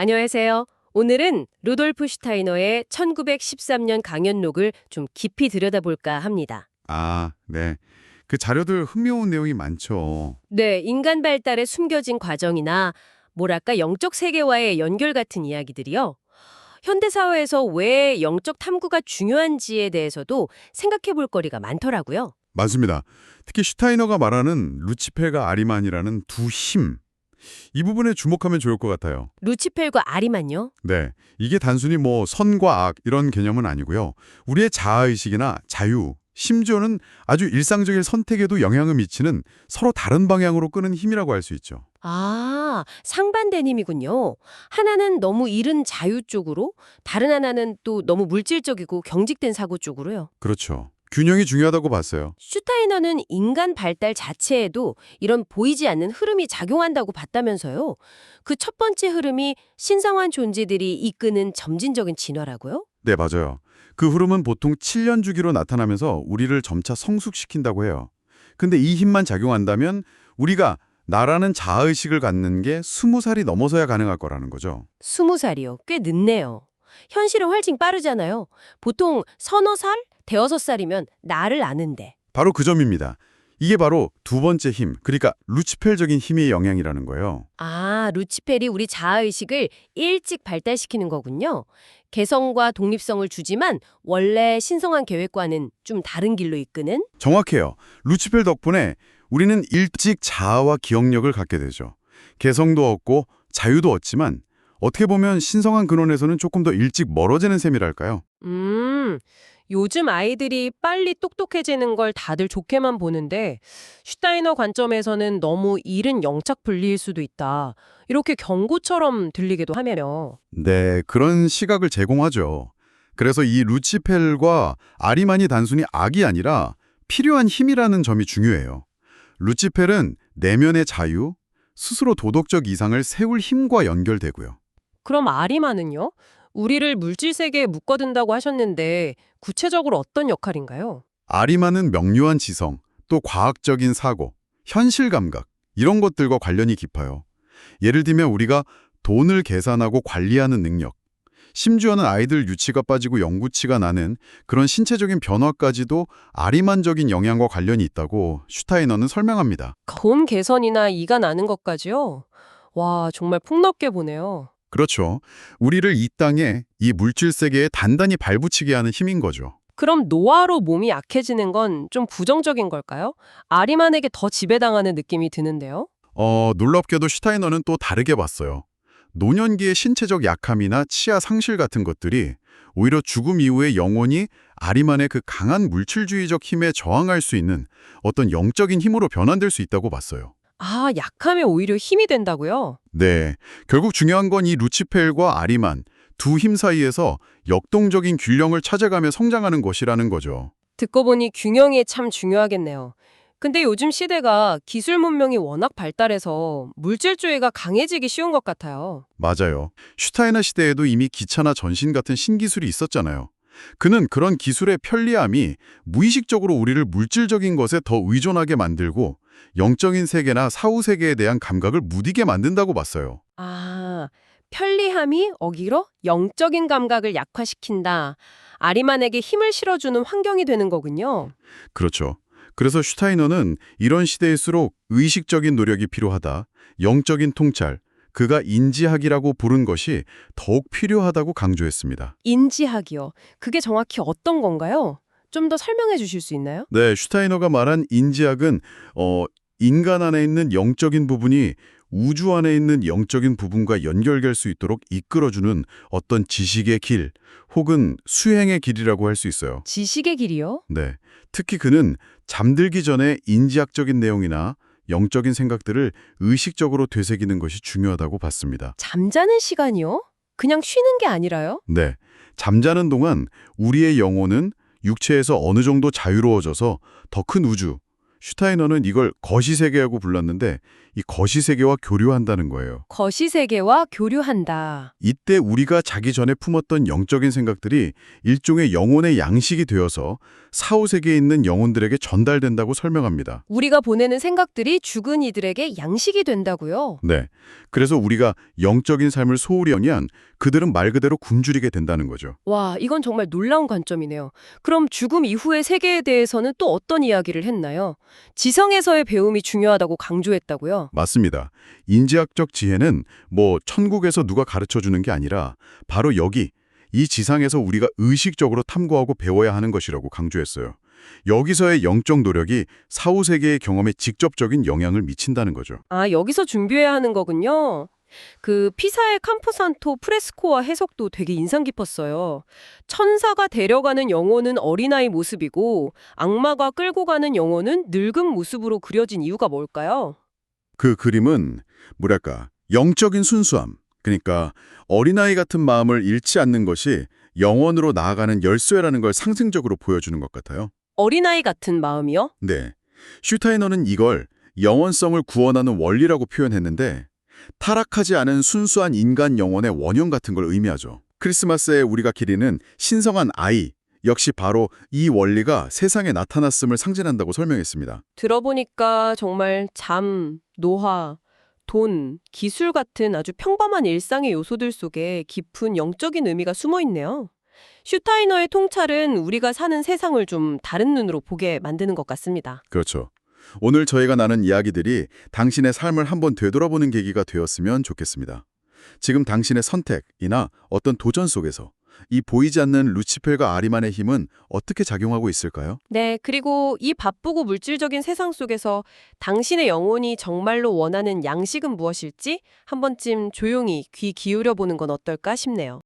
안녕하세요. 오늘은 루돌프 슈타이너의 1913년 강연록을 좀 깊이 들여다볼까 합니다. 아, 네. 그 자료들 흥미로운 내용이 많죠. 네, 인간 발달의 숨겨진 과정이나 뭐랄까 영적 세계와의 연결 같은 이야기들이요. 현대 사회에서 왜 영적 탐구가 중요한지에 대해서도 생각해 볼 거리가 많더라고요. 맞습니다. 특히 슈타이너가 말하는 루치펠과 아리만이라는 두 힘. 이 부분에 주목하면 좋을 것 같아요. 루치펠과 아리만요? 네. 이게 단순히 뭐 선과 악 이런 개념은 아니고요. 우리의 자아의식이나 자유, 심지어는 아주 일상적인 선택에도 영향을 미치는 서로 다른 방향으로 끄는 힘이라고 할 수 있죠. 아, 상반되님이군요. 하나는 너무 이른 자유 쪽으로, 다른 하나는 또 너무 물질적이고 경직된 사고 쪽으로요. 그렇죠. 균형이 중요하다고 봤어요. 슈타이너는 인간 발달 자체에도 이런 보이지 않는 흐름이 작용한다고 봤다면서요. 그 첫 번째 흐름이 신성한 존재들이 이끄는 점진적인 진화라고요? 네, 맞아요. 그 흐름은 보통 7년 주기로 나타나면서 우리를 점차 성숙시킨다고 해요. 근데 이 힘만 작용한다면 우리가 나라는 자아의식을 갖는 게 20살이 넘어서야 가능할 거라는 거죠. 스무 살이요. 꽤 늦네요. 현실은 훨씬 빠르잖아요. 보통 서너 살? 대여섯 살이면 나를 아는데. 바로 그 점입니다. 이게 바로 두 번째 힘, 그러니까 루치펠적인 힘의 영향이라는 거예요. 아, 루치펠이 우리 자아의식을 일찍 발달시키는 거군요. 개성과 독립성을 주지만 원래 신성한 계획과는 좀 다른 길로 이끄는? 정확해요. 루치펠 덕분에 우리는 일찍 자아와 기억력을 갖게 되죠. 개성도 얻고 자유도 얻지만 어떻게 보면 신성한 근원에서는 조금 더 일찍 멀어지는 셈이랄까요? 음, 요즘 아이들이 빨리 똑똑해지는 걸 다들 좋게만 보는데 슈타이너 관점에서는 너무 이른 영착 분리일 수도 있다. 이렇게 경고처럼 들리기도 하면요. 네, 그런 시각을 제공하죠. 그래서 이 루치펠과 아리만이 단순히 악이 아니라 필요한 힘이라는 점이 중요해요. 루치펠은 내면의 자유, 스스로 도덕적 이상을 세울 힘과 연결되고요. 그럼 아리마는요? 우리를 물질 세계에 묶어둔다고 하셨는데 구체적으로 어떤 역할인가요? 아리만은 명료한 지성, 또 과학적인 사고, 현실 감각 이런 것들과 관련이 깊어요. 예를 들면 우리가 돈을 계산하고 관리하는 능력, 심지어는 아이들 유치가 빠지고 영구치가 나는 그런 신체적인 변화까지도 아리만적인 영향과 관련이 있다고 슈타이너는 설명합니다. 돈 개선이나 이가 나는 것까지요? 와, 정말 폭넓게 보네요. 그렇죠. 우리를 이 땅에 이 물질 세계에 단단히 발붙이게 하는 힘인 거죠. 그럼 노화로 몸이 약해지는 건 좀 부정적인 걸까요? 아리만에게 더 지배당하는 느낌이 드는데요. 어, 놀랍게도 슈타이너는 또 다르게 봤어요. 노년기의 신체적 약함이나 치아 상실 같은 것들이 오히려 죽음 이후에 영혼이 아리만의 그 강한 물질주의적 힘에 저항할 수 있는 어떤 영적인 힘으로 변환될 수 있다고 봤어요. 아, 약하면 오히려 힘이 된다고요? 네, 결국 중요한 건 이 루치펠과 아리만 두 힘 사이에서 역동적인 균형을 찾아가며 성장하는 것이라는 거죠. 듣고 보니 균형이 참 중요하겠네요. 근데 요즘 시대가 기술 문명이 워낙 발달해서 물질주의가 강해지기 쉬운 것 같아요. 맞아요. 슈타이너 시대에도 이미 기차나 전신 같은 신기술이 있었잖아요. 그는 그런 기술의 편리함이 무의식적으로 우리를 물질적인 것에 더 의존하게 만들고 영적인 세계나 사후 세계에 대한 감각을 무디게 만든다고 봤어요. 아, 편리함이 어기로 영적인 감각을 약화시킨다. 아리만에게 힘을 실어주는 환경이 되는 거군요. 그렇죠. 그래서 슈타이너는 이런 시대일수록 의식적인 노력이 필요하다. 영적인 통찰, 그가 인지학이라고 부른 것이 더욱 필요하다고 강조했습니다. 인지학이요. 그게 정확히 어떤 건가요? 좀 더 설명해 주실 수 있나요? 네, 슈타이너가 말한 인지학은 어, 인간 안에 있는 영적인 부분이 우주 안에 있는 영적인 부분과 연결될 수 있도록 이끌어주는 어떤 지식의 길 혹은 수행의 길이라고 할 수 있어요. 지식의 길이요? 네, 특히 그는 잠들기 전에 인지학적인 내용이나 영적인 생각들을 의식적으로 되새기는 것이 중요하다고 봤습니다. 잠자는 시간이요? 그냥 쉬는 게 아니라요? 네, 잠자는 동안 우리의 영혼은 육체에서 어느 정도 자유로워져서 더 큰 우주, 슈타이너는 이걸 거시세계라고 불렀는데 이 거시세계와 교류한다는 거예요. 거시세계와 교류한다. 이때 우리가 자기 전에 품었던 영적인 생각들이 일종의 영혼의 양식이 되어서 사후세계에 있는 영혼들에게 전달된다고 설명합니다. 우리가 보내는 생각들이 죽은 이들에게 양식이 된다고요? 네. 그래서 우리가 영적인 삶을 소홀히 하면 그들은 말 그대로 굶주리게 된다는 거죠. 와, 이건 정말 놀라운 관점이네요. 그럼 죽음 이후의 세계에 대해서는 또 어떤 이야기를 했나요? 지성에서의 배움이 중요하다고 강조했다고요? 맞습니다. 인지학적 지혜는 뭐 천국에서 누가 가르쳐 주는 게 아니라 바로 여기 이 지상에서 우리가 의식적으로 탐구하고 배워야 하는 것이라고 강조했어요. 여기서의 영적 노력이 사후 세계의 경험에 직접적인 영향을 미친다는 거죠. 아, 여기서 준비해야 하는 거군요. 그 피사의 camposanto 프레스코와 해석도 되게 인상 깊었어요. 천사가 데려가는 영혼은 어린아이 모습이고 악마가 끌고 가는 영혼은 늙은 모습으로 그려진 이유가 뭘까요? 그 그림은 뭐랄까 영적인 순수함, 그러니까 어린아이 같은 마음을 잃지 않는 것이 영원으로 나아가는 열쇠라는 걸 상징적으로 보여주는 것 같아요. 어린아이 같은 마음이요? 네. 슈타이너는 이걸 영원성을 구원하는 원리라고 표현했는데 타락하지 않은 순수한 인간 영혼의 원형 같은 걸 의미하죠. 크리스마스에 우리가 기리는 신성한 아이 역시 바로 이 원리가 세상에 나타났음을 상징한다고 설명했습니다. 들어보니까 정말 잠, 노화, 돈, 기술 같은 아주 평범한 일상의 요소들 속에 깊은 영적인 의미가 숨어 있네요. 슈타이너의 통찰은 우리가 사는 세상을 좀 다른 눈으로 보게 만드는 것 같습니다. 그렇죠. 오늘 저희가 나눈 이야기들이 당신의 삶을 한번 되돌아보는 계기가 되었으면 좋겠습니다. 지금 당신의 선택이나 어떤 도전 속에서 이 보이지 않는 루치펠과 아리만의 힘은 어떻게 작용하고 있을까요? 네, 그리고 이 바쁘고 물질적인 세상 속에서 당신의 영혼이 정말로 원하는 양식은 무엇일지 한 번쯤 조용히 귀 기울여 보는 건 어떨까 싶네요.